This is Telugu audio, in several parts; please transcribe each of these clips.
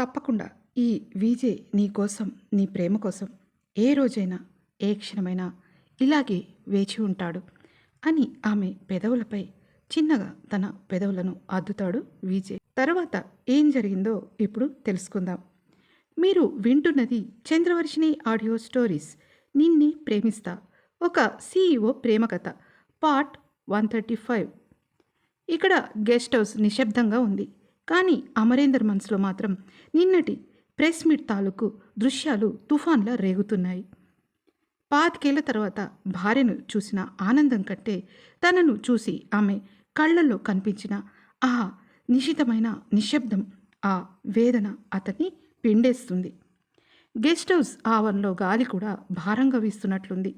తప్పకుండా ఈ విజే నీ కోసం నీ ప్రేమ కోసం ఏ రోజైనా ఏ క్షణమైనా ఇలాగే వేచి ఉంటాడు అని ఆమె పెదవులపై చిన్నగా తన పెదవులను అద్దుతాడు విజయ్. తర్వాత ఏం జరిగిందో ఇప్పుడు తెలుసుకుందాం. మీరు వింటున్నది చంద్రవర్షిణి ఆడియో స్టోరీస్. నిన్నే ప్రేమిస్తా. ఒక సీఈఓ ప్రేమ కథ పార్ట్ వన్ థర్టీ ఫైవ్. ఇక్కడ గెస్ట్ హౌస్ నిశ్శబ్దంగా ఉంది. కానీ అమరేందర్ మనసులో మాత్రం నిన్నటి ప్రెస్ మీట్ తాలూకు దృశ్యాలు తుఫాన్లా రేగుతున్నాయి. పాతికేళ్ళ తర్వాత భార్యను చూసిన ఆనందం కంటే తనను చూసి ఆమె కళ్ళల్లో కనిపించిన ఆ నిశితమైన నిశ్శబ్దం ఆ వేదన అతన్ని పిండేస్తుంది. గెస్ట్ హౌస్ ఆవరణలో గాలి కూడా భారంగా వీస్తున్నట్లుంది.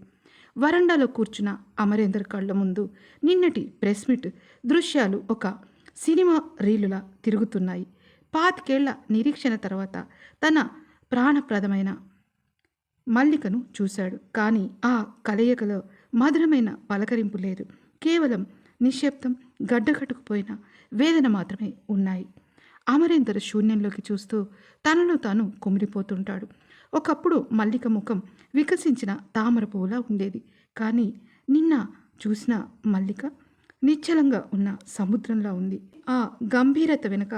వరండాలో కూర్చున్న అమరేందర్ కళ్ళ ముందు నిన్నటి ప్రెస్ మీట్ దృశ్యాలు ఒక సినిమా రీలులా తిరుగుతున్నాయి. పాతికేళ్ళ నిరీక్షణ తర్వాత తన ప్రాణప్రదమైన మల్లికను చూశాడు. కానీ ఆ కలయికలో మధురమైన పలకరింపు లేదు. కేవలం నిశ్శబ్దం గడ్డకట్టుకుపోయిన వేదన మాత్రమే ఉన్నాయి. అమరేందర్ శూన్యంలోకి చూస్తూ తనలో తాను కుమిలిపోతుంటాడు. ఒకప్పుడు మల్లిక ముఖం వికసించిన తామర పువ్వులా ఉండేది. కానీ నిన్న చూసిన మల్లిక నిశ్చలంగా ఉన్న సముద్రంలా ఉంది. ఆ గంభీరత వెనుక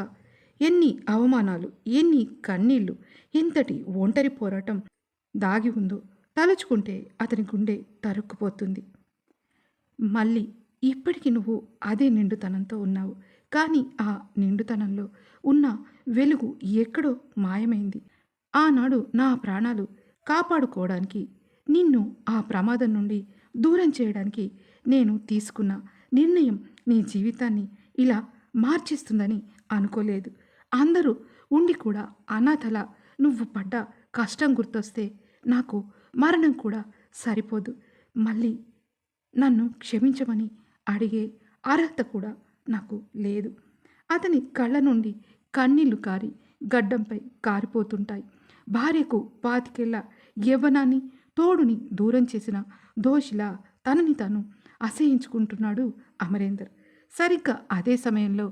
ఎన్ని అవమానాలు ఎన్ని కన్నీళ్ళు ఎంతటి ఒంటరి పోరాటం దాగి ఉందో తలుచుకుంటే అతని గుండె తరుక్కుపోతుంది. మళ్ళీ ఇప్పటికి నువ్వు అదే నిండుతనంతో ఉన్నావు. కానీ ఆ నిండుతనంలో ఉన్న వెలుగు ఎక్కడో మాయమైంది. ఆనాడు నా ప్రాణాలు కాపాడుకోవడానికి నిన్ను ఆ ప్రమాదం నుండి దూరం చేయడానికి నేను తీసుకున్న నిర్ణయం నీ జీవితాన్ని ఇలా మార్చేస్తుందని అనుకోలేదు. అందరూ ఉండి కూడా అనాథల నువ్వు పడ్డ కష్టం గుర్తొస్తే నాకు మరణం కూడా సరిపోదు. మళ్ళీ నన్ను క్షమించమని అడిగే అర్హత కూడా నాకు లేదు. అతని కళ్ళ నుండి కన్నీళ్ళు కారి గడ్డంపై కారిపోతుంటాయి. భార్యకు పాతికెళ్ళ యవ్వనాన్ని తోడుని దూరం చేసిన దోషిలా తనని తాను అసహించుకుంటున్నాడు అమరేందర్. సరిగ్గా అదే సమయంలో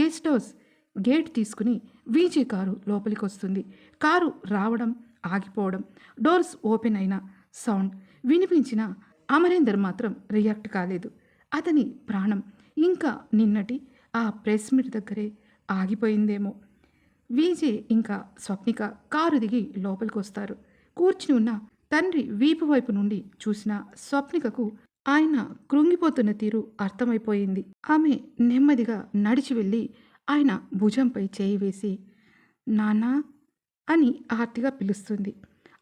గెస్ట్ హౌస్ గేట్ తీసుకుని వీజే కారు లోపలికి వస్తుంది కారు రావడం ఆగిపోవడం డోర్స్ ఓపెన్ అయిన సౌండ్ వినిపించిన అమరేందర్ మాత్రం రియాక్ట్ కాలేదు. అతని ప్రాణం ఇంకా నిన్నటి ఆ ప్రెస్ మీట్ దగ్గరే ఆగిపోయిందేమో. విజే ఇంకా స్వప్నిక కారు దిగి లోపలికి వస్తారు కూర్చుని ఉన్న తండ్రి వీపు వైపు నుండి చూసిన స్వప్నికకు ఆయన కృంగిపోతున్న తీరు అర్థమైపోయింది. ఆమె నెమ్మదిగా నడిచి వెళ్ళి ఆయన భుజంపై చేయి వేసి నానా అని ఆర్తిగా పిలుస్తుంది.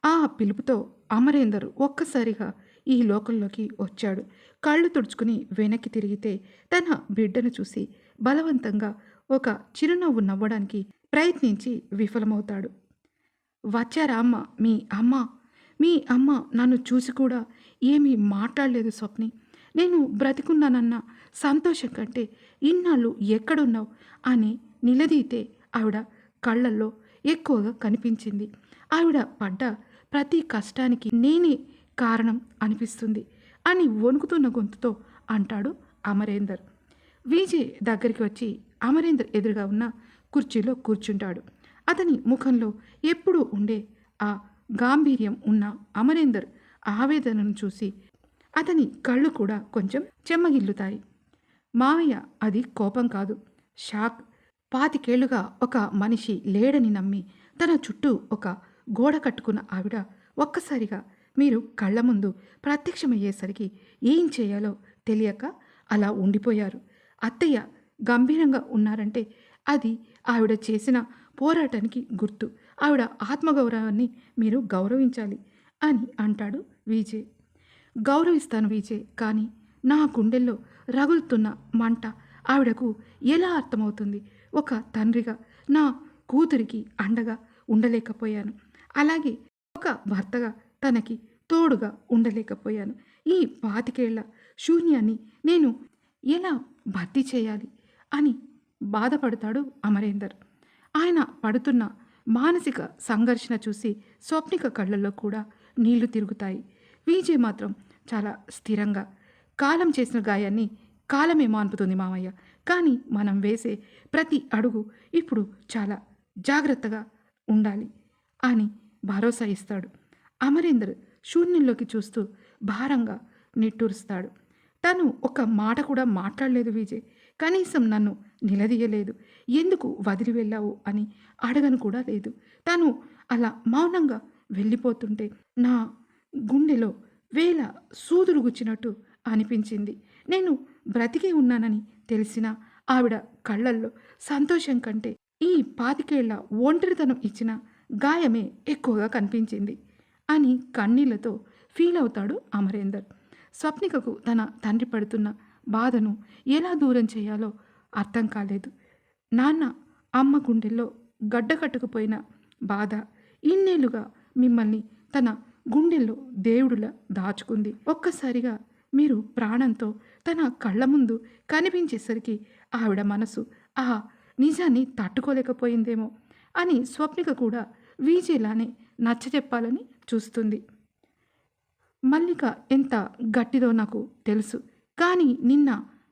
ఆ పిలుపుతో అమరేందర్ ఒక్కసారిగా ఈ లోకంలోకి వచ్చాడు. కళ్ళు తుడుచుకుని వెనక్కి తిరిగితే తన బిడ్డను చూసి బలవంతంగా ఒక చిరునవ్వు నవ్వడానికి ప్రయత్నించి విఫలమవుతాడు. వచ్చారా అమ్మ? మీ అమ్మ మీ అమ్మ నన్ను చూసి కూడా ఏమీ మాట్లాడలేదు స్వప్ని. నేను బ్రతికున్నానన్న సంతోషం కంటే ఇన్నాళ్ళు ఎక్కడున్నావు అని నిలదీతే ఆవిడ కళ్ళల్లో ఎక్కువగా కనిపించింది. ఆవిడ పడ్డ ప్రతి కష్టానికి నేనే కారణం అనిపిస్తుంది అని వణుకుతున్న గొంతుతో అంటాడు అమరేందర్. విజయ్ దగ్గరికి వచ్చి అమరేందర్ ఎదురుగా ఉన్న కుర్చీలో కూర్చుంటాడు. అతని ముఖంలో ఎప్పుడూ ఉండే ఆ గాంభీర్యం ఉన్న అమరేందర్ ఆవేదనను చూసి అతని కళ్ళు కూడా కొంచెం చెమ్మగిల్లుతాయి. మావయ్య అది కోపం కాదు. షాక్. పాతికేళ్ళుగా ఒక మనిషి లేడని నమ్మి తన చుట్టూ ఒక గోడ కట్టుకున్న ఆవిడ ఒక్కసారిగా మీరు కళ్ళ ముందు ప్రత్యక్షమయ్యేసరికి ఏం చేయాలో తెలియక అలా ఉండిపోయారు. అత్తయ్య గంభీరంగా ఉన్నారంటే అది ఆవిడ చేసిన పోరాటానికి గుర్తు. ఆవిడ ఆత్మగౌరవాన్ని మీరు గౌరవించాలి అని అంటాడు విజయ్. గౌరవిస్తాను విజయ్ కానీ నా గుండెల్లో రగులుతున్న మంట ఆవిడకు ఎలా అర్థమవుతుంది? ఒక తండ్రిగా నా కూతురికి అండగా ఉండలేకపోయాను. అలాగే ఒక భర్తగా తనకి తోడుగా ఉండలేకపోయాను. ఈ పాతికేళ్ళ శూన్యాన్ని నేను ఎలా భర్తీ చేయాలి అని బాధపడతాడు అమరేందర్. ఆయన పడుతున్న మానసిక సంఘర్షణ చూసి స్వప్నిక కళ్ళల్లో కూడా నీళ్ళు తిరుగుతాయి. విజయ్ మాత్రం చాలా స్థిరంగా కాలం చేసిన గాయాన్ని కాలమే మాన్పుతుంది మామయ్య. కానీ మనం వేసే ప్రతి అడుగు ఇప్పుడు చాలా జాగ్రత్తగా ఉండాలి అని భరోసా ఇస్తాడు. అమరేందర్ శూన్యంలోకి చూస్తూ భారంగా నిట్టూరుస్తాడు. తను ఒక మాట కూడా మాట్లాడలేదు విజయ్. కనీసం నన్ను నిలదీయలేదు. ఎందుకు వదిలి వెళ్ళావు అని అడగను కూడా లేదు. తను అలా మౌనంగా వెళ్ళిపోతుంటే నా గుండెలో వేల సూదులు గుచ్చినట్టు అనిపించింది. నేను బ్రతికే ఉన్నానని తెలిసిన ఆవిడ కళ్ళల్లో సంతోషం కంటే ఈ పాతికేళ్ళ ఒంటరితనం ఇచ్చిన గాయమే ఎక్కువగా కనిపించింది అని కన్నీళ్ళతో ఫీల్ అవుతాడు అమరేందర్. స్వప్నికకు తన తండ్రి పడుతున్న బాధను ఎలా దూరం చేయాలో అర్థం కాలేదు. నాన్న అమ్మ గుండెల్లో గడ్డకట్టుకుపోయిన బాధ ఇన్నేళ్ళుగా మిమ్మల్ని తన గుండెల్లో దేవుడులా దాచుకుంది. ఒక్కసారిగా మీరు ప్రాణంతో తన కళ్ళ ముందు కనిపించేసరికి ఆవిడ మనసు ఆ నిజాన్ని తట్టుకోలేకపోయిందేమో అని స్వప్నిక కూడా వీజేలానే నచ్చచెప్పాలని చూస్తుంది. మల్లిక ఎంత గట్టిదో నాకు తెలుసు. కానీ నిన్న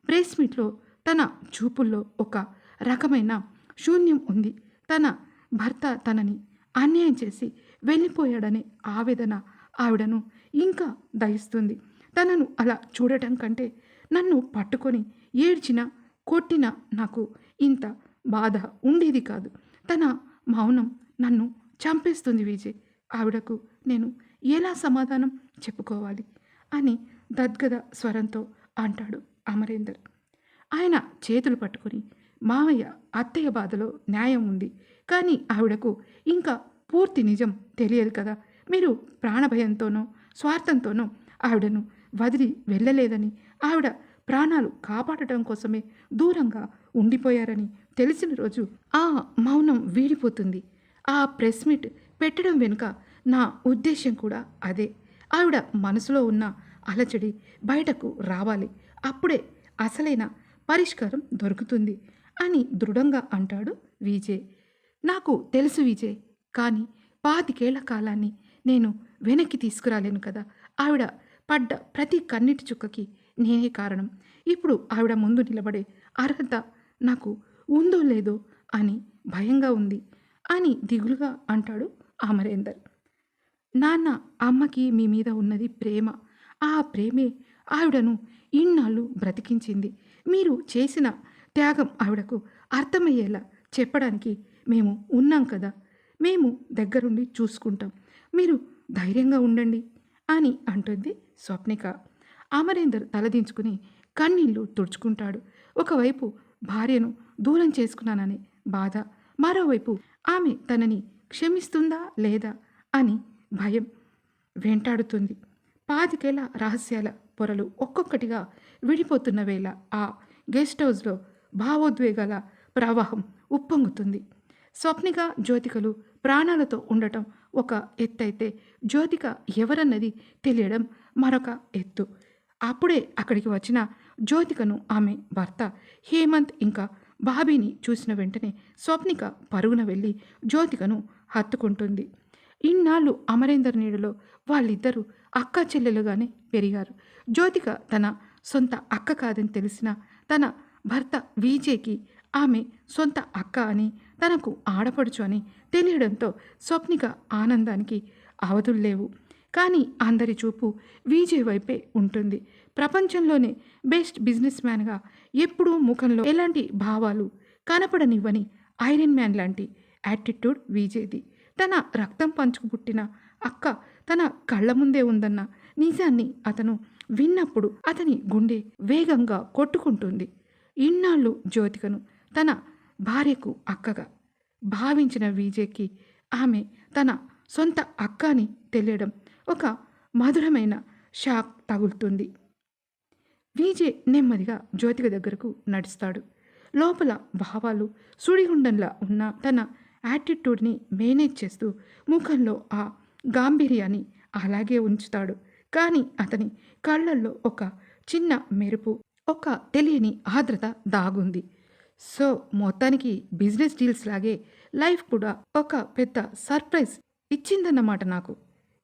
ప్రెస్ మీట్లో తన చూపుల్లో ఒక రకమైన శూన్యం ఉంది. తన భర్త తనని అన్యాయం చేసి వెళ్ళిపోయాడనే ఆవేదన ఆవిడను ఇంకా దహిస్తుంది. తనను అలా చూడటం కంటే నన్ను పట్టుకొని ఏడ్చిన కొట్టిన నాకు ఇంత బాధ ఉండేది కాదు. తన మౌనం నన్ను చంపేస్తుంది విజయ్. ఆవిడకు నేను ఎలా సమాధానం చెప్పుకోవాలి అని దద్గద స్వరంతో అంటాడు అమరేందర్. ఆయన చేతులు పట్టుకొని మావయ్య అత్తయ్య బాధలో న్యాయం ఉంది. కానీ ఆవిడకు ఇంకా పూర్తి నిజం తెలియదు కదా. మీరు ప్రాణభయంతోనో స్వార్థంతోనో ఆవిడను వదిలి వెళ్ళలేదని ఆవిడ ప్రాణాలు కాపాడటం కోసమే దూరంగా ఉండిపోయారని తెలిసిన రోజు ఆ మౌనం వీడిపోతుంది. ఆ ప్రెస్ మీట్ పెట్టడం వెనుక నా ఉద్దేశం కూడా అదే. ఆవిడ మనసులో ఉన్న అలచడి బయటకు రావాలి. అప్పుడే అసలైన పరిష్కారం దొరుకుతుంది అని దృఢంగా అంటాడు విజయ్. నాకు తెలుసు విజయ్ కానీ పాతికేళ్ళ కాలాన్ని నేను వెనక్కి తీసుకురాలేను కదా. ఆవిడ పడ్డ ప్రతి కన్నిటి చుక్కకి నేనే కారణం. ఇప్పుడు ఆవిడ ముందు నిలబడే అర్హత నాకు ఉందో లేదో అని భయంగా ఉంది అని దిగులుగా అంటాడు అమరేందర్ నాన్న అమ్మకి మీ మీద ఉన్నది ప్రేమ. ఆ ప్రేమే ఆవిడను ఇన్నాళ్ళు బ్రతికించింది. మీరు చేసిన త్యాగం ఆవిడకు అర్థమయ్యేలా చెప్పడానికి మేము ఉన్నాం కదా. మేము దగ్గరుండి చూసుకుంటాం. మీరు ధైర్యంగా ఉండండి అని అంటుంది స్వప్నిక. అమరేందర్ తలదించుకుని కన్నీళ్ళు తుడుచుకుంటాడు. ఒకవైపు భార్యను దూరం చేసుకున్నాననే బాధ మరోవైపు ఆమె తనని క్షమిస్తుందా లేదా అని భయం వెంటాడుతుంది. పాతికేల రహస్యాల పొరలు ఒక్కొక్కటిగా విడిపోతున్న వేళ ఆ గెస్ట్ హౌస్లో భావోద్వేగాల ప్రవాహం ఉప్పొంగుతుంది. స్వప్నిక జ్యోతికలు ప్రాణాలతో ఉండటం ఒక ఎత్తైతే జ్యోతిక ఎవరన్నది తెలియడం మరొక ఎత్తు. అప్పుడే అక్కడికి వచ్చిన జ్యోతికను ఆమె భర్త హేమంత్ ఇంకా బాబీని చూసిన వెంటనే స్వప్నిక పరుగున వెళ్ళి జ్యోతికను హత్తుకుంటుంది. ఇన్నాళ్ళు అమరేందర్ నీడలో వాళ్ళిద్దరూ అక్క చెల్లెలుగానే పెరిగారు. జ్యోతిక తన సొంత అక్క కాదని తెలిసిన తన భర్త విజయ్కి ఆమె సొంత అక్క అని తనకు ఆడపడుచు అని తెలియడంతో స్వప్నిక ఆనందానికి అవధుల్లేవు కానీ అందరి చూపు విజయ్ వైపే ఉంటుంది. ప్రపంచంలోనే బెస్ట్ బిజినెస్ మ్యాన్గా ఎప్పుడూ ముఖంలో ఎలాంటి భావాలు కనపడనివ్వని ఐరన్ మ్యాన్ లాంటి యాటిట్యూడ్ విజయ్ది. తన రక్తం పంచుకు పుట్టిన అక్క తన కళ్ళ ముందే ఉందన్న నిజాన్ని అతను విన్నప్పుడు అతని గుండె వేగంగా కొట్టుకుంటుంది. ఇన్నాళ్ళు జ్యోతికను తన భార్యకు అక్కగా భావించిన విజయ్కి ఆమె తన సొంత అక్క అని తెలియడం ఒక మధురమైన షాక్ తగులుతుంది. విజయ్ నెమ్మదిగా జ్యోతిక దగ్గరకు నడుస్తాడు. లోపల భావాలు సుడిగుండంలా ఉన్న తన యాటిట్యూడ్ని మేనేజ్ చేస్తూ ముఖంలో ఆ గాంభీర్యాన్ని అలాగే ఉంచుతాడు. కానీ అతని కళ్ళల్లో ఒక చిన్న మెరుపు ఒక తెలియని ఆర్ద్రత దాగుంది. సో మొత్తానికి బిజినెస్ డీల్స్ లాగే లైఫ్ కూడా ఒక పెద్ద సర్ప్రైజ్ ఇచ్చిందన్నమాట నాకు.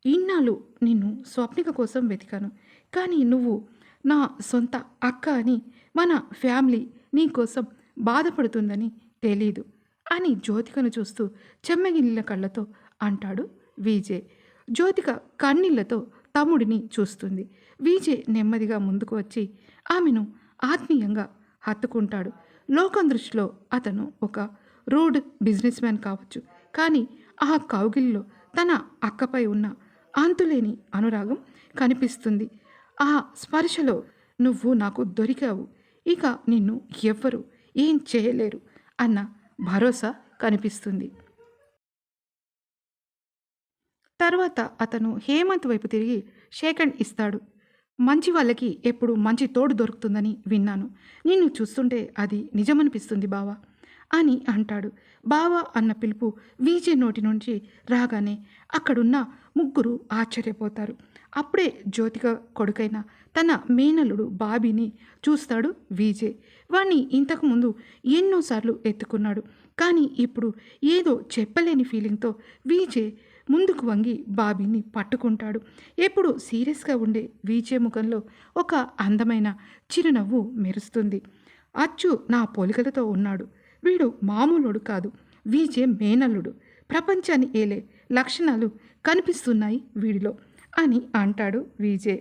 ఇన్నాళ్ళు నిన్ను స్వప్నిక కోసం వెతికాను. కానీ నువ్వు నా సొంత అక్క అని మన ఫ్యామిలీ నీ కోసం బాధపడుతుందని తెలీదు. అని జ్యోతికను చూస్తూ చెమ్మగిల్లిన కళ్ళతో అంటాడు విజయ్. జ్యోతిక కన్నీళ్ళతో తమ్ముడిని చూస్తుంది. విజయ్ నెమ్మదిగా ముందుకు వచ్చి ఆమెను ఆత్మీయంగా హత్తుకుంటాడు. లోకం దృష్టిలో అతను ఒక రూడ్ బిజినెస్ మ్యాన్ కావచ్చు. కానీ ఆ కౌగిల్లో తన అక్కపై ఉన్న అంతులేని అనురాగం కనిపిస్తుంది. ఆ స్పర్శలో నువ్వు నాకు దొరికావు. ఇక నిన్ను ఎవ్వరు ఏం చేయలేరు అన్న భరోసా కనిపిస్తుంది. తర్వాత అతను హేమంత్ వైపు తిరిగి షేకండ్ ఇస్తాడు. మంచి వాళ్ళకి ఎప్పుడు మంచి తోడు దొరుకుతుందని విన్నాను. నిన్ను చూస్తుంటే అది నిజమనిపిస్తుంది బావా అని అంటాడు. బావా అన్న పిలుపు వీజే నోటి నుంచి రాగానే అక్కడున్న ముగ్గురు ఆశ్చర్యపోతారు. అప్పుడే జ్యోతిక కొడుకైన తన మేనల్లుడు బాబీని చూస్తాడు వీజే వాణ్ణి ఇంతకుముందు ఎన్నోసార్లు ఎత్తుకున్నాడు. కానీ ఇప్పుడు ఏదో చెప్పలేని ఫీలింగ్తో వీజే ముందుకు వంగి బాబీని పట్టుకుంటాడు. ఎప్పుడు సీరియస్గా ఉండే వీజే ముఖంలో ఒక అందమైన చిరునవ్వు మెరుస్తుంది. అచ్చు నా పోలికలతో ఉన్నాడు. వీడు మామూలుడు కాదు. వీజే మేనల్లుడు. ప్రపంచాన్ని ఏలే లక్షణాలు కనిపిస్తున్నాయి వీడిలో. అని అంటాడు విజయ్.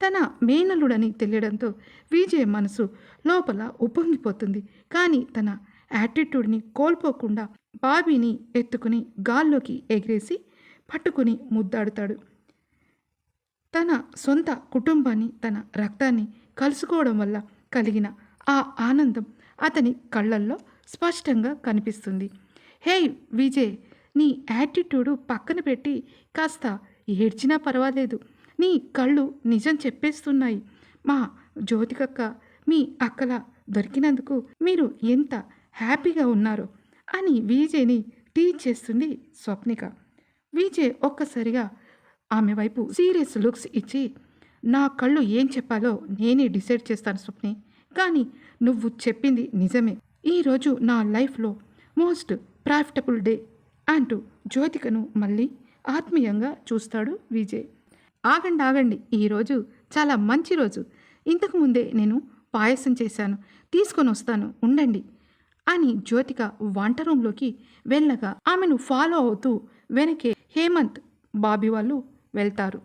తన మేనలుడని తెలియడంతో విజయ్ మనసు లోపల ఉప్పొంగిపోతుంది. కానీ తన యాటిట్యూడ్ని కోల్పోకుండా బాబీని ఎత్తుకుని గాల్లోకి ఎగిరేసి పట్టుకుని ముద్దాడుతాడు. తన సొంత కుటుంబాన్ని తన రక్తాన్ని కలుసుకోవడం వల్ల కలిగిన ఆ ఆనందం అతని కళ్ళల్లో స్పష్టంగా కనిపిస్తుంది. హే విజయ్! నీ యాటిట్యూడు పక్కన పెట్టి కాస్త ఏడ్చినా పర్వాలేదు. నీ కళ్ళు నిజం చెప్పేస్తున్నాయి. మా జ్యోతికక్క మీ అక్కల దొరికినందుకు మీరు ఎంత హ్యాపీగా ఉన్నారో అని విజయ్ని టీచ్ చేస్తుంది స్వప్నిక. విజయ్ ఒక్కసారిగా ఆమె వైపు సీరియస్ లుక్స్ ఇచ్చి నా కళ్ళు ఏం చెప్పాలో నేనే డిసైడ్ చేస్తాను స్వప్ని కానీ నువ్వు చెప్పింది నిజమే. ఈరోజు నా లైఫ్లో మోస్ట్ ప్రాఫిటబుల్ డే అంటూ జ్యోతికను మళ్ళీ ఆత్మీయంగా చూస్తాడు విజయ్. ఆగండి ఆగండి ఈరోజు చాలా మంచి రోజు. ఇంతకుముందే నేను పాయసం చేశాను తీసుకొని వస్తాను ఉండండి అని జ్యోతిక వంట రూమ్లోకి వెళ్ళగా ఆమెను ఫాలో అవుతూ వెనకే హేమంత్ బాబీ వాళ్ళు వెళ్తారు.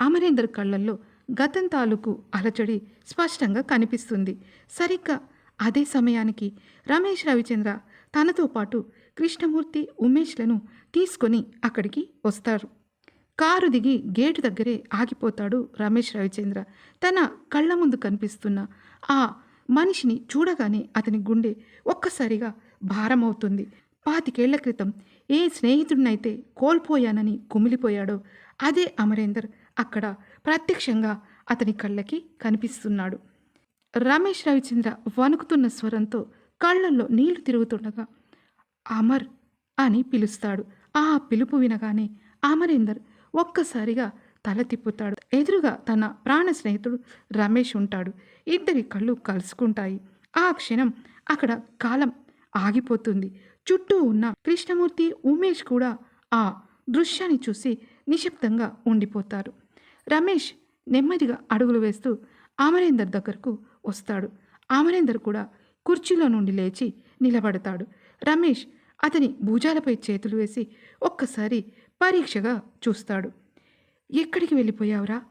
అమరేందర్ కళ్ళల్లో గతం తాలూకు అలచడి స్పష్టంగా కనిపిస్తుంది. సరిగ్గా అదే సమయానికి రమేష్ రవిచంద్ర తనతో పాటు కృష్ణమూర్తి ఉమేష్లను తీసుకొని అక్కడికి వస్తారు. కారు దిగి గేటు దగ్గరే ఆగిపోతాడు రమేష్ రవిచంద్ర. తన కళ్ళ ముందు కనిపిస్తున్న ఆ మనిషిని చూడగానే అతని గుండె ఒక్కసారిగా భారమవుతుంది. పాతికేళ్ళ క్రితం ఏ స్నేహితుడినైతే కోల్పోయానని కుమిలిపోయాడో అదే అమరేందర్ అక్కడ ప్రత్యక్షంగా అతని కళ్ళకి కనిపిస్తున్నాడు. రమేష్ రవిచంద్ర వణుకుతున్న స్వరంతో కళ్ళల్లో నీళ్ళు తిరుగుతుండగా అమర్ అని పిలుస్తాడు. ఆ పిలుపు వినగానే అమరేందర్ ఒక్కసారిగా తల తిప్పుతాడు. ఎదురుగా తన ప్రాణ స్నేహితుడు రమేష్ ఉంటాడు. ఇద్దరి కళ్ళు కలుసుకుంటాయి. ఆ క్షణం అక్కడ కాలం ఆగిపోతుంది. చుట్టూ ఉన్న కృష్ణమూర్తి ఉమేష్ కూడా ఆ దృశ్యాన్ని చూసి నిశ్శబ్దంగా ఉండిపోతారు. రమేష్ నెమ్మదిగా అడుగులు వేస్తూ అమరేందర్ దగ్గరకు వస్తాడు. అమరేందర్ కూడా కుర్చీలో నుండి లేచి నిలబడతాడు. రమేష్ అతని భుజాలపై చేతులు వేసి ఒక్కసారి పరీక్షగా చూస్తాడు. ఎక్కడికి వెళ్ళిపోయావురా?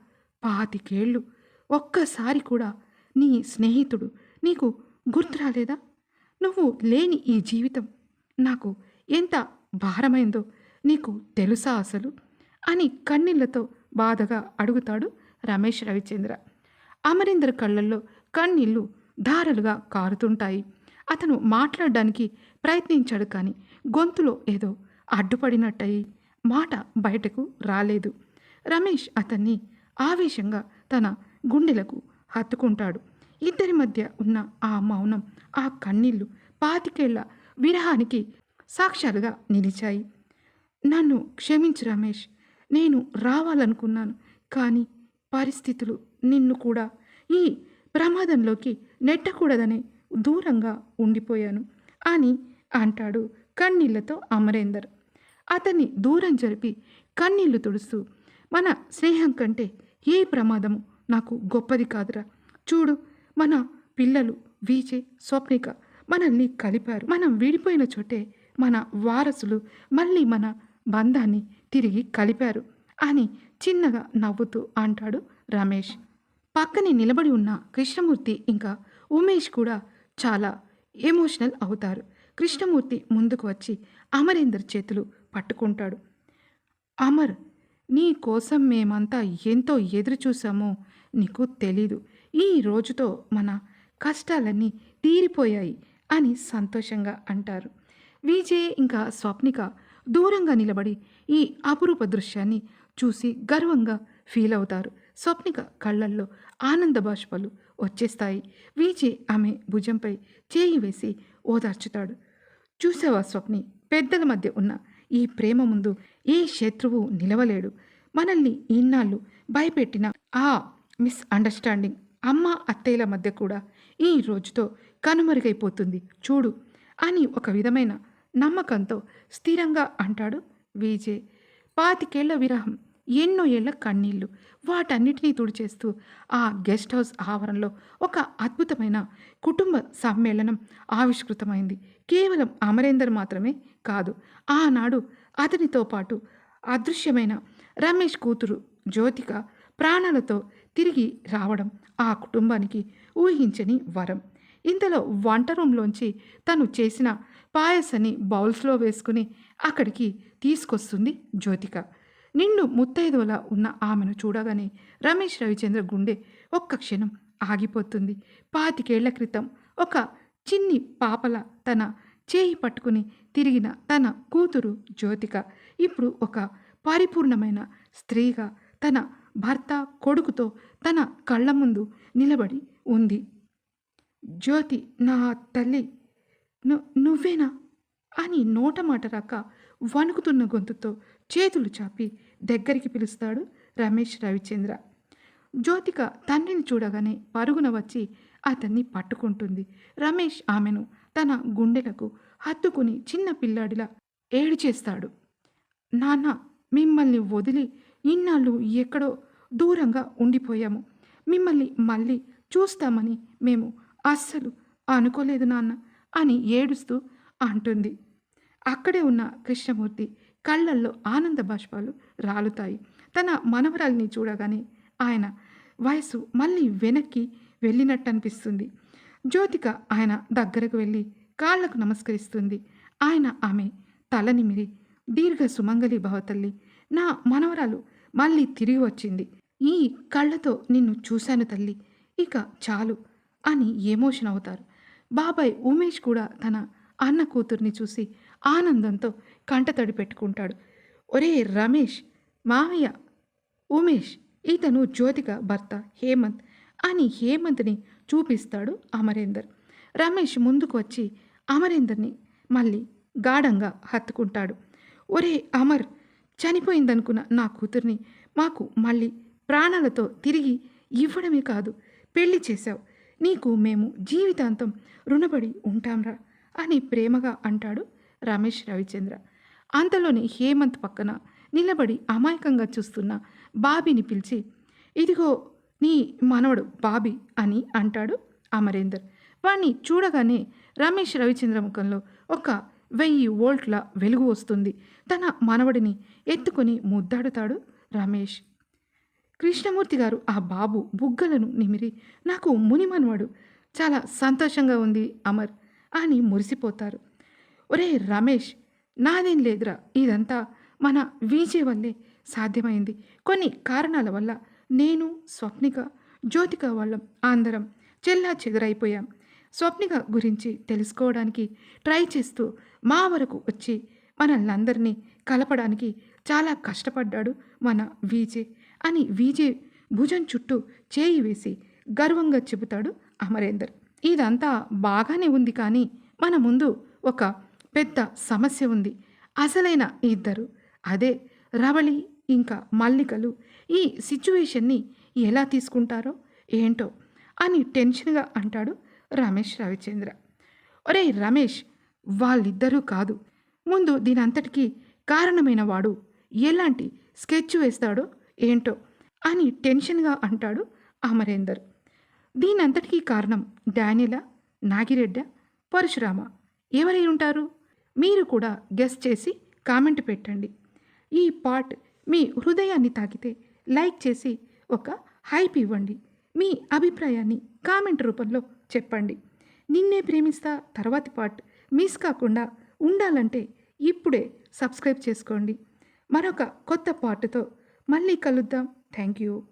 పాతికేళ్ళు. ఒక్కసారి కూడా నీ స్నేహితుడు నీకు గుర్తు రాలేదా? నువ్వు లేని ఈ జీవితం నాకు ఎంత భారమైందో నీకు తెలుసా అసలు? అని కన్నీళ్ళతో బాధగా అడుగుతాడు రమేష్ రవిచంద్ర. అమరీందర్ కళ్ళల్లో కన్నీళ్ళు ధారలుగా కారుతుంటాయి. అతను మాట్లాడడానికి ప్రయత్నించాడు కానీ గొంతులో ఏదో అడ్డుపడినట్టయి మాట బయటకు రాలేదు. రమేష్ అతన్ని ఆవేశంగా తన గుండెలకు హత్తుకుంటాడు. ఇద్దరి మధ్య ఉన్న ఆ మౌనం ఆ కన్నీళ్ళు పాతికేళ్ళ విరహానికి సాక్ష్యాలుగా నిలిచాయి. నన్ను క్షమించు రమేష్ నేను రావాలనుకున్నాను కానీ పరిస్థితులు నిన్ను కూడా ఈ ప్రమాదంలోకి నెట్టకూడదని దూరంగా ఉండిపోయాను అని అంటాడు కన్నీళ్ళతో అమరేందర్. అతన్ని దూరం జరిపి కన్నీళ్ళు తుడుస్తూ మన స్నేహం కంటే ఏ ప్రమాదము నాకు గొప్పది కాదురా. చూడు మన పిల్లలు వీచే స్వప్నిక మనల్ని కలిపారు. మనం విడిపోయిన చోటే మన వారసులు మళ్ళీ మన బంధాన్ని తిరిగి కలిపారు అని చిన్నగా నవ్వుతూ అంటాడు రమేష్. పక్కనే నిలబడి ఉన్న కృష్ణమూర్తి ఇంకా ఉమేష్ కూడా చాలా ఎమోషనల్ అవుతారు. కృష్ణమూర్తి ముందుకు వచ్చి అమరేందర్ చేతులు పట్టుకుంటాడు. అమర్ నీ కోసం మేమంతా ఎంతో ఎదురు చూసామో నీకు తెలీదు. ఈ రోజుతో మన కష్టాలన్నీ తీరిపోయాయి అని సంతోషంగా అంటారు. విజయ్ ఇంకా స్వప్నిక దూరంగా నిలబడి ఈ అపురూప దృశ్యాన్ని చూసి గర్వంగా ఫీల్ అవుతారు. స్వప్నిక కళ్ళల్లో ఆనంద బాష్పాలు వచ్చేస్తాయి. వీచి ఆమె భుజంపై చేయి వేసి ఓదార్చుతాడు. చూసావా స్వప్ని? పెద్దల మధ్య ఉన్న ఈ ప్రేమ ముందు ఏ శత్రువు నిలవలేడు. మనల్ని ఇన్నాళ్ళు భయపెట్టిన ఆ మిస్ అండర్స్టాండింగ్ అమ్మ అత్తయ్యల మధ్య కూడా ఈ రోజుతో కనుమరుగైపోతుంది. చూడు అని ఒక విధమైన నమ్మకంతో స్థిరంగా అంటాడు విజయ్ పాతికేళ్ళ విరహం ఎన్నో ఏళ్ళ కన్నీళ్ళు వాటన్నిటినీ తుడిచేస్తూ ఆ గెస్ట్ హౌస్ ఆవరణలో ఒక అద్భుతమైన కుటుంబ సమ్మేళనం ఆవిష్కృతమైంది. కేవలం అమరేందర్ మాత్రమే కాదు ఆనాడు అతనితో పాటు అదృశ్యమైన రమేష్ కూతురు జ్యోతిక ప్రాణాలతో తిరిగి రావడం ఆ కుటుంబానికి ఊహించని వరం. ఇంతలో వంట రూమ్లోంచి తను చేసిన పాయసాన్ని బౌల్స్లో వేసుకుని అక్కడికి తీసుకొస్తుంది జ్యోతిక. నిండు ముత్తైదువలా ఉన్న ఆమెను చూడగానే రమేష్ రవిచంద్ర గుండె ఒక్క క్షణం ఆగిపోతుంది. పాతికేళ్ళ క్రితం ఒక చిన్ని పాపల తన చేయి పట్టుకుని తిరిగిన తన కూతురు జ్యోతిక ఇప్పుడు ఒక పరిపూర్ణమైన స్త్రీగా తన భర్త కొడుకుతో తన కళ్ళ ముందు నిలబడి ఉంది. జ్యోతి నా తల్లి ను నువ్వేనా? అని నోట మాట రాక వణుకుతున్న గొంతుతో చేతులు చాపి దగ్గరికి పిలుస్తాడు రమేష్ రవిచంద్ర. జ్యోతిక తండ్రిని చూడగానే పరుగున వచ్చి అతన్ని పట్టుకుంటుంది. రమేష్ ఆమెను తన గుండెలకు హత్తుకుని చిన్న పిల్లాడిలా ఏడు చేస్తాడు నాన్న మిమ్మల్ని వదిలి ఇన్నాళ్ళు ఎక్కడో దూరంగా ఉండిపోయాము. మిమ్మల్ని మళ్ళీ చూస్తామని మేము అస్సలు అనుకోలేదు నాన్న అని ఏడుస్తూ అంటుంది. అక్కడే ఉన్న కృష్ణమూర్తి కళ్ళల్లో ఆనంద బాష్పాలు రాలుతాయి. తన మనవరాల్ని చూడగానే ఆయన వయసు మళ్ళీ వెనక్కి వెళ్ళినట్టు అనిపిస్తుంది జ్యోతిక ఆయన దగ్గరకు వెళ్ళి కాళ్ళకు నమస్కరిస్తుంది. ఆయన ఆమె తల నిమిరి దీర్ఘ సుమంగళి భవతల్లి నా మనవరాలు మళ్ళీ తిరిగి వచ్చింది. ఈ కళ్ళతో నిన్ను చూశాను తల్లి. ఇక చాలు అని ఎమోషన్ అవుతారు. బాబాయ్ ఉమేష్ కూడా తన అన్న కూతుర్ని చూసి ఆనందంతో కంటతడి పెట్టుకుంటాడు. ఒరే రమేష్ మామయ్య ఉమేష్ ఇతను జ్యోతిక భర్త హేమంత్ అని హేమంత్ని చూపిస్తాడు అమరేందర్. రమేష్ ముందుకు వచ్చి అమరేందర్ని మళ్ళీ గాఢంగా హత్తుకుంటాడు. ఒరే అమర్ చనిపోయిందనుకున్న నా కూతుర్ని మాకు మళ్ళీ ప్రాణాలతో తిరిగి ఇవ్వడమే కాదు పెళ్ళి చేశావు. నీకు మేము జీవితాంతం రుణపడి ఉంటాంరా అని ప్రేమగా అంటాడు రమేష్ రవిచంద్ర. అంతలోనే హేమంత్ పక్కన నిలబడి అమాయకంగా చూస్తున్న బాబీని పిలిచి ఇదిగో నీ మనవడు బాబీ అని అంటాడు అమరేందర్. వాణ్ణి చూడగానే రమేష్ రవిచంద్ర ముఖంలో ఒక వెయ్యి వోల్ట్ల వెలుగు వస్తుంది. తన మనవడిని ఎత్తుకొని ముద్దాడుతాడు రమేష్. కృష్ణమూర్తి గారు ఆ బాబు బుగ్గలను నిమిరి నాకు ముని మనవడు చాలా సంతోషంగా ఉంది అమర్ అని మురిసిపోతారు. ఒరే రమేష్ నాదేం లేదురా. ఇదంతా మన వీజే వల్లే సాధ్యమైంది. కొన్ని కారణాల వల్ల నేను స్వప్నిక జ్యోతిక వాళ్ళం అందరం చెల్లా చెదురైపోయాం. స్వప్నిక గురించి తెలుసుకోవడానికి ట్రై చేస్తూ మా వరకు వచ్చి మనల్ని అందరినీ కలపడానికి చాలా కష్టపడ్డాడు మన వీజే అని వీజే భుజం చుట్టూ చేయి వేసి గర్వంగా చెబుతాడు అమరేందర్. ఇదంతా బాగానే ఉంది కానీ మన ముందు ఒక పెద్ద సమస్య ఉంది. అసలైన ఇద్దరు. అదే రవళి ఇంకా మల్లికలు ఈ సిచ్యువేషన్ని ఎలా తీసుకుంటారో ఏంటో అని టెన్షన్గా అంటాడు రమేష్ రవిచంద్ర. ఒరేయ్ రమేష్ వాళ్ళిద్దరూ కాదు. ముందు దీనంతటికీ కారణమైన వాడు ఎలాంటి స్కెచ్ వేస్తాడో ఏంటో అని టెన్షన్గా అంటాడు అమరేందర్. దీనంతటికీ కారణం డానియలా నాగిరెడ్డ పరశురామ. ఎవరై ఉంటారు? మీరు కూడా గెస్ట్ చేసి కామెంట్ పెట్టండి. ఈ పాట్ మీ హృదయాన్ని తాకితే లైక్ చేసి ఒక హైప్ ఇవ్వండి. మీ అభిప్రాయాన్ని కామెంట్ రూపంలో చెప్పండి. నిన్నే ప్రేమిస్తా తర్వాతి పార్ట్ మిస్ కాకుండా ఉండాలంటే ఇప్పుడే సబ్స్క్రైబ్ చేసుకోండి. మరొక కొత్త పార్ట్తో మళ్ళీ కలుద్దాం. Thank you.